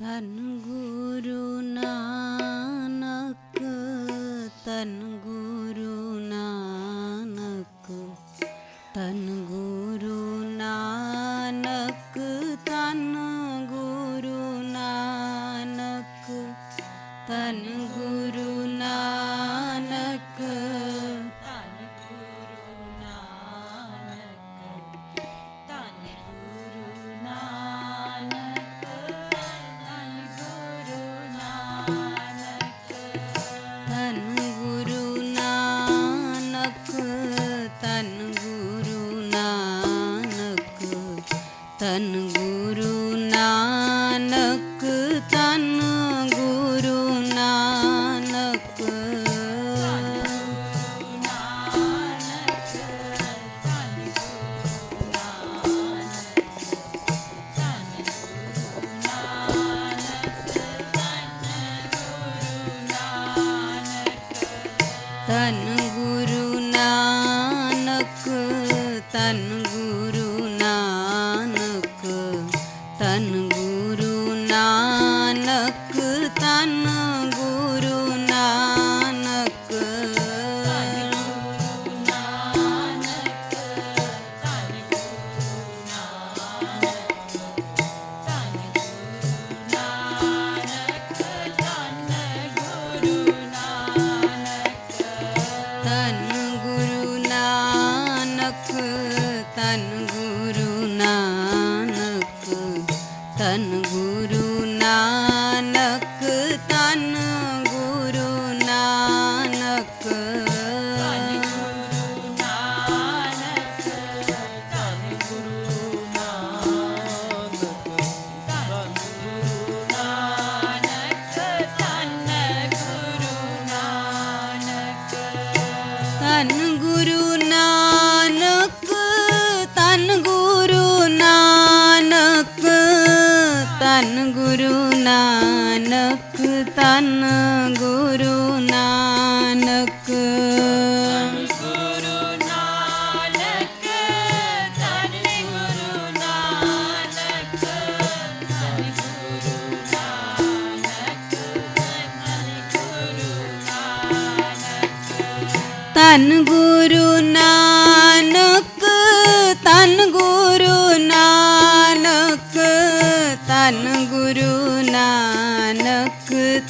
तन गुरु नानक धन गुरु नानक धनु गुरु सनगु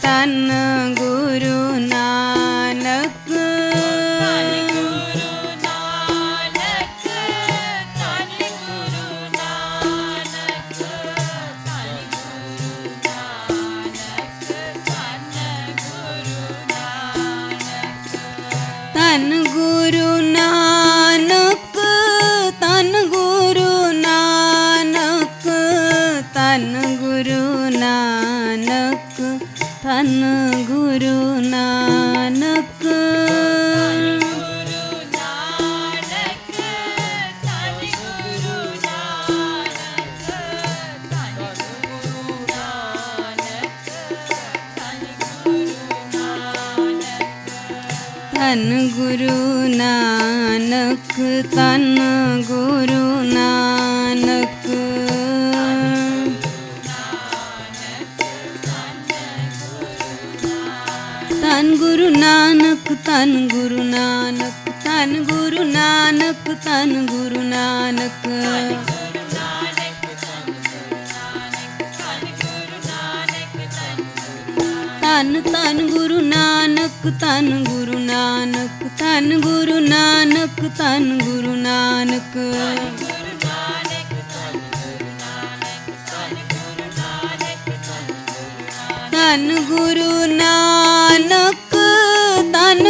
ਤਨ ਗੁਰੂ गुरु नानक तन गुरु नानक तन गुरु ਧੰਨ ਗੁਰੂ ਨਾਨਕ, ਧੰਨ ਗੁਰੂ ਨਾਨਕ, ਧੰਨ ਗੁਰੂ ਨਾਨਕ। ਧੰਨ ਧੰਨ ਗੁਰੂ ਨਾਨਕ, ਧੰਨ ਗੁਰੂ ਨਾਨਕ, ਧੰਨ ਗੁਰੂ ਨਾਨਕ, ਧੰਨ ਗੁਰੂ ਨਾਨਕ। ਧੰਨ ਗੁਰੂ ਨਾਨਕ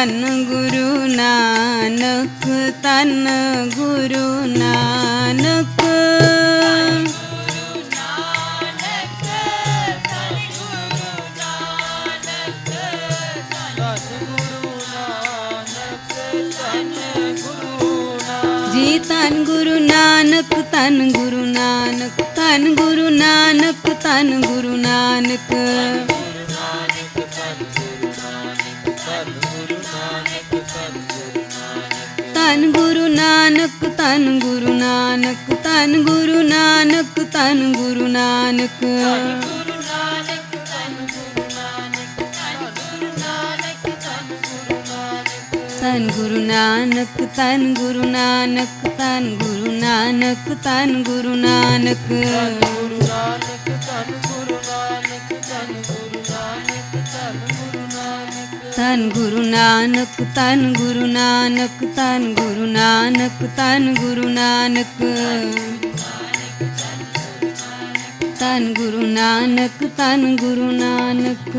ਤਨ ਗੁਰੂ ਨਾਨਕ, ਤਨ ਗੁਰੂ ਨਾਨਕ। ਜੀ ਤਨ ਗੁਰੂ ਨਾਨਕ, ਤਨ ਗੁਰੂ ਨਾਨਕ, ਤਨ ਗੁਰੂ ਨਾਨਕ, ਤਨ ਗੁਰੂ ਨਾਨਕ। ਧੰਨ ਗੁਰੂ ਨਾਨਕ ਧੰਨ ਗੁਰੂ ਨਾਨਕ ਧੰਨ ਗੁਰੂ ਨਾਨਕ ਧੰਨ ਗੁਰੂ ਨਾਨਕ ਧੰਨ ਗੁਰੂ ਨਾਨਕ ਧੰਨ ਗੁਰੂ ਨਾਨਕ ਧੰਨ ਗੁਰੂ ਨਾਨਕ ਧੰਨ ਗੁਰੂ ਨਾਨਕ ਧੰਨ ਗੁਰੂ ਨਾਨਕ, ਧੰਨ ਗੁਰੂ ਨਾਨਕ, ਧੰਨ ਗੁਰੂ ਨਾਨਕ, ਧੰਨ ਗੁਰੂ ਨਾਨਕ। ਧੰਨ ਗੁਰੂ ਨਾਨਕ, ਧੰਨ ਗੁਰੂ ਨਾਨਕ।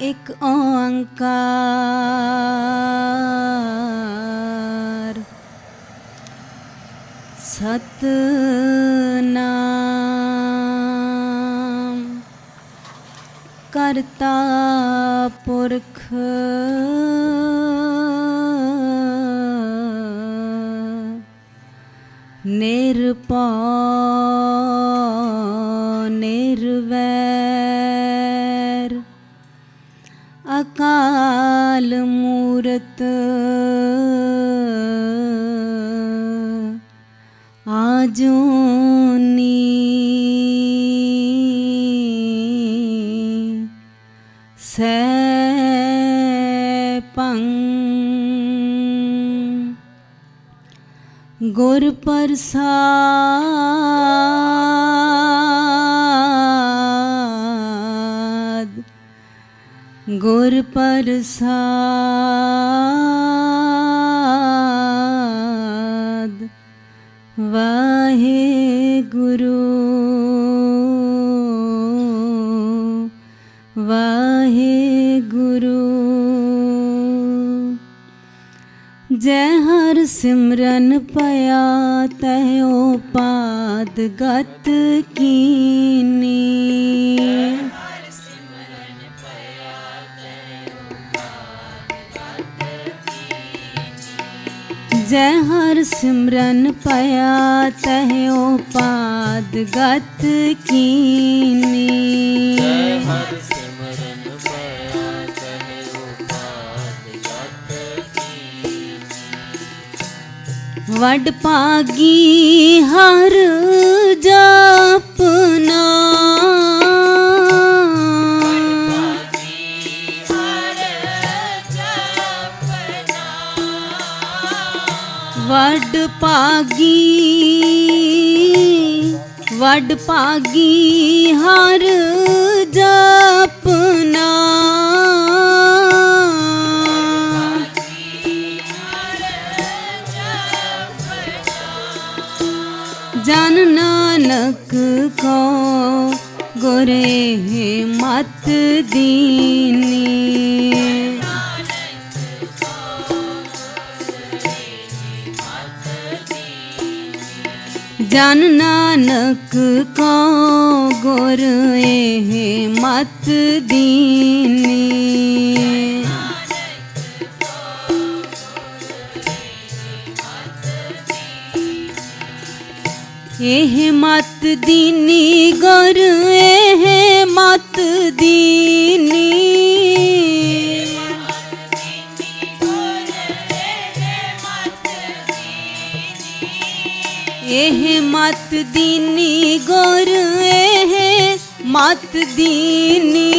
ਇੱਕ ਓੰਕਾਰ। ਸਤਨਾਮ। ਕਰਤਾ ਪੁਰਖ। ਨਿਰਭਉ ਨਿਰਵੈਰ। ਅਕਾਲ ਮੂਰਤ ਆਜੂਨੀ ਗੁਰ ਪ੍ਰਸਾਦ ਗੁਰ ਪ੍ਰਸਾਦ ਵਾਹੇ ਗੁਰੂ ਵਾਹੇ ਜੈ ਹਰ ਸਿਮਰਨ ਪਿਆ ਤਹਿਓ ਪਾਦ ਗਤ ਕੀਨੀ। ਜੈ ਹਰ ਸਿਮਰਨ ਪਿਆ ਤਹਿਓ ਪਾਦ ਗਤ ਕੀਨੀ। ਹਰ ਵਡ ਭਾਗੀ ਹਰ ਜਪਨਾ ਵਡ ਭਾਗੀ ਵਡ ਭਾਗੀ ਹਰ ਜਪਨਾ ਨਾਨਕ ਕੋ ਗੁਰੇ ਮਤ ਦੀਨੀ। ਜਨ ਨਾਨਕ ਕੋ ਗੁਰ ਇਹ ਮਤ ਦੀਨੀ। ਇਹ ਮਤ ਦੀਨੀ ਗੁਰ ਇਹ ਮਤ ਦੀਨੀ ਇਹ ਮਤ ਦੀਨੀ ਗੁਰ ਇਹ ਮਤ ਦੀਨੀ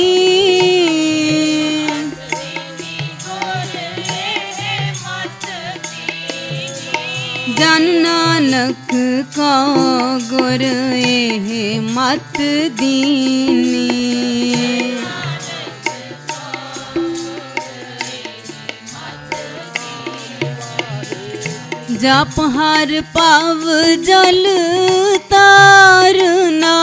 ਜਨ ਨਾਨਕ ਕੋ ਗੁਰ ਇਹ ਮਤ ਦੀਨੀ। ਜਪ ਹਰ ਪਵ ਜਲ ਤਾਰਨਾ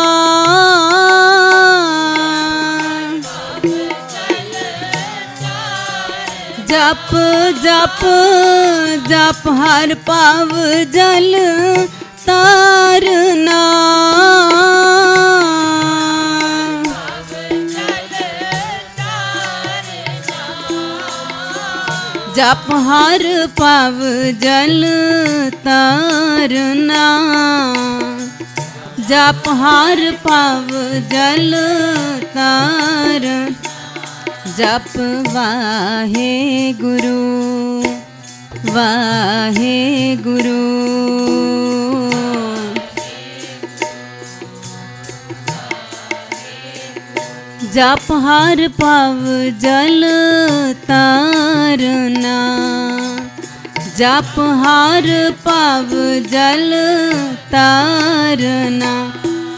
ਜਪ ਜਪ ਜਪ ਹਰ ਪਵ ਜਲ ਤਾਰਨਾ ਜਪ ਹਰ ਪਵ ਜਲ ਤਰਨਾ ਜਪ ਹਰ ਪਵ ਜਲ ਤਰ ਜਪ ਵਾਹੇ ਗੁਰੂ ਵਾਹੇ ਗੁਰੂ ਜਪ ਹਰ ਪਵ ਜਲ ਤਰਨਾ, ਜਪ ਹਰ ਪਵ ਜਲ ਤਰਨਾ।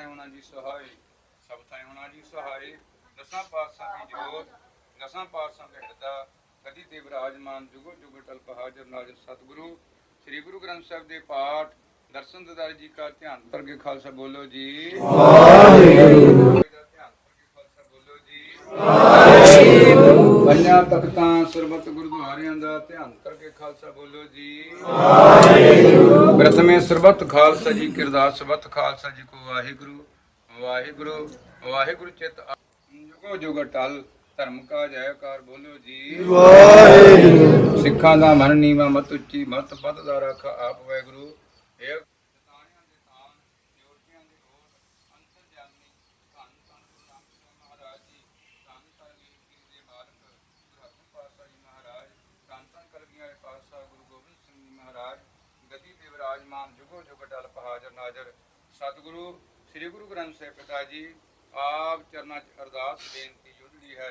ਸਭ ਥਾਂ ਹੋਣਾ ਜੀ ਸਹਾਇ ਸਭ ਥਾਂ ਹੋਣਾ ਜੀ ਸਹਾਇ ਦਸਾਂ ਪਾਤਸ਼ਾਹ ਦੀ ਜੋਤ ਦਸਾਂ ਪਾਤਸ਼ਾਹ ਦੇ ਹਿਰਦਾ ਗਦੀ ਤੇ ਵਿਰਾਜਮਾਨ ਜੁਗੋ ਜੁਗ ਟਲ ਹਾਜ਼ਰ ਨਾਜ਼ਰ ਸਤਿਗੁਰੂ। ਸ੍ਰੀ ਗੁਰੂ ਗ੍ਰੰਥ ਸਾਹਿਬ ਦੇ ਪਾਠ ਦਰਸ਼ਨ ਦਿਦਾਰ ਜੀ ਕਾ ਧਿਆਨ ਕਰਕੇ ਖਾਲਸਾ ਬੋਲੋ ਜੀ। ਵਾਹਿਗੁਰੂ। ਧਿਆਨ ਕਰਕੇ ਖਾਲਸਾ ਬੋਲੋ ਜੀ। ਪੰਜਾਂ ਤਖਤਾਂ ਸਰਬਤ ਗੁਰਦੁਆਰਿਆਂ ਦਾ ਧਿਆਨ ਕਰਕੇ ਖਾਲਸਾ ਬੋਲੋ ਜੀ। ਵਾਹਿਗੁਰੂ। ਪ੍ਰਥਮੇ ਸਰਬਤ ਖਾਲਸਾ ਜੀ ਕਿਰਦਾਰ ਸਰਬਤ ਖਾਲਸਾ ਜੀ ਕੋ ਵਾਹਿਗੁਰੂ। ਵਾਹਿਗੁਰੂ ਵਾਹਿਗੁਰੂ ਚਿਤ ਜੁਗੋ ਜੁਗ ਟਲ ਧਰਮ ਕਾ ਜੈਕਾਰ ਬੋਲੋ ਜੀ। ਵਾਹਿਗੁਰੂ। ਸਿੱਖਾਂ ਦਾ ਮਨ ਨੀਵਾ ਮਤ ਉੱਚੀ ਮਤ ਪਦ ਦਾ ਰੱਖ ਆਪ ਵਾਹਿਗੁਰੂ। ਇਹ ਤਾਣਿਆਂ ਦੇ ਤਾਨ ਜੋਤੀਆਂ ਦੇ ਹੋਰ ਅੰਤਰ ਜਾਮੀ ਧੰਨ ਧੰਨ ਗੁਰੂ ਨਾਨਕ ਸਾਹਿਬ ਮਹਾਰਾਜ ਜੀ ਧੰਨ ਧੰਨ ਵੀਰ ਪੀਰ ਦੇ ਮਾਲਕ ਗੁਰੂ ਹਰਗੋਬਿੰਦ ਪਾਤਸ਼ਾਹ ਜੀ ਮਹਾਰਾਜ ਧੰਨ ਧੰਨ ਕਲਗੀਆਂ ਵਾਲੇ ਪਾਤਸ਼ਾਹ ਗੁਰੂ ਗੋਬਿੰਦ ਸਿੰਘ ਜੀ ਮਹਾਰਾਜ ਗਦੀ ਤੇ ਵਿਰਾਜਮਾਨ ਜੁਗੋ ਜੁਗ ਟਲ ਹਾਜ਼ਰ ਨਾਜ਼ਰ ਸਤਿਗੁਰੂ ਸ੍ਰੀ ਗੁਰੂ ਗ੍ਰੰਥ ਸਾਹਿਬ ਪਿਤਾ ਜੀ, ਆਪ ਚਰਨਾਂ 'ਚ ਅਰਦਾਸ ਬੇਨਤੀ ਜੁੜਦੀ ਹੈ।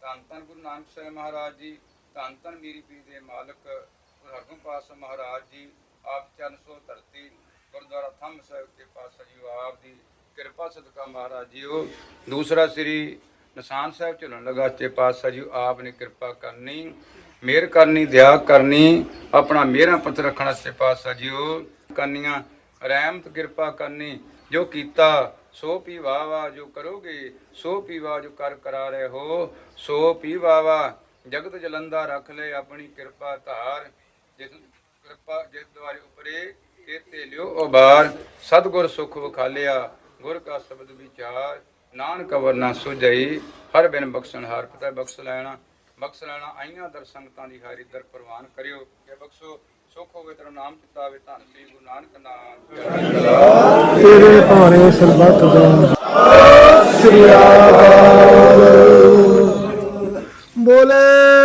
ਧੰਨ ਧੰਨ ਗੁਰੂ ਨਾਨਕ ਸਾਹਿਬ ਮਹਾਰਾਜ ਜੀ, ਧੰਨ ਧੰਨ ਮੀਰੀ ਪੀਰ ਦੇ ਮਾਲਕ, ਗੁਰੂ ਹਰਗੋਬਿੰਦ ਪਾਤਸ਼ਾਹ ਮਹਾਰਾਜ ਜੀ, ਆਪ ਚਰਨ ਸੋ ਧਰਤੀ, ਗੁਰਦੁਆਰਾ ਥੰਮ ਸਾਹਿਬ ਦੇ ਪਾਤਸ਼ਾਹ ਜੀ, ਆਪ ਦੀ ਕਿਰਪਾ ਸਦਕਾ ਮਹਾਰਾਜ ਜੀਓ। ਦੂਸਰਾ ਸ੍ਰੀ ਨਿਸ਼ਾਨ ਸਾਹਿਬ ਝੁਲਣ ਲਗਾ ਤੇ ਪਾਤਸ਼ਾਹ ਜੀ, ਆਪ ਨੇ ਕਿਰਪਾ ਕਰਨੀ, ਮਿਹਰ ਕਰਨੀ, ਦਇਆ ਕਰਨੀ, ਆਪਣਾ ਮਿਹਰਾਂ ਪਤ ਰੱਖਣ ਵਾਸਤੇ ਪਾਤਸ਼ਾਹ ਜੀ ਉਹ ਕਰਨੀਆਂ ਰਹਿਮਤ, ਕਿਰਪਾ ਕਰਨੀ ਜੋ ਕੀਤਾ, ਸੋ ਪੀ ਵਾਹ ਜੋ ਕਰੋਗੇ, ਸੋ ਪੀ ਵਾਹ ਜੋ ਕਰ ਕਰਾ ਰਹੇ ਹੋ, ਸੋ ਪੀ ਵਾਹ ਜਗਤ ਜਲੰਦਾ ਰੱਖ ਲੈ ਆਪਣੀ ਕਿਰਪਾ ਧਾਰ। ਜਿਸ ਕਿਰਪਾ, ਜਿਸ ਦੁਆਰੇ ਉਪਰੇ ਕੇਤੇ ਲਿਓ ਉਬਾਰ ਸਤਗੁਰ ਸੁਖ ਵਿਖਾਲਿਆ, ਗੁਰ ਕਾ ਸ਼ਬਦ ਵਿਚਾਰ। ਨਾਨਕ ਵਰਨਾ ਸੁਝਈ, ਹਰ ਬਿਨ ਬਖਸ਼ਣ ਹਾਰ ਪਤਾ ਬਖਸ਼ ਲੈਣਾ। ਬਖਸ਼ ਲੈਣਾ, ਆਈਆਂ ਦਰ ਸੰਗਤਾਂ ਦੀ ਹਾਰੀ ਦਰ ਪ੍ਰਵਾਨ ਕਰਿਓ। ਕਿ ਬਖਸ਼ੋ, ਸੁਖ ਹੋਵੇ ਤੇਰਾ ਨਾਮ ਚਿਤਾਵੇ ਧੰਨ ਸ੍ਰੀ ਗੁਰੂ ਨਾਨਕ ਨਾਮ। ਤੇਰੇ ਭਾਣੇ ਸਰਬੱਤ ਦਾ। ਸ੍ਰੀ ਆਕਾਲ ਬੋਲੇ।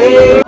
রে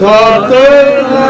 Satan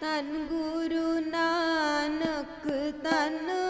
ਧੰਨ ਗੁਰੂ ਨਾਨਕ ਧੰਨ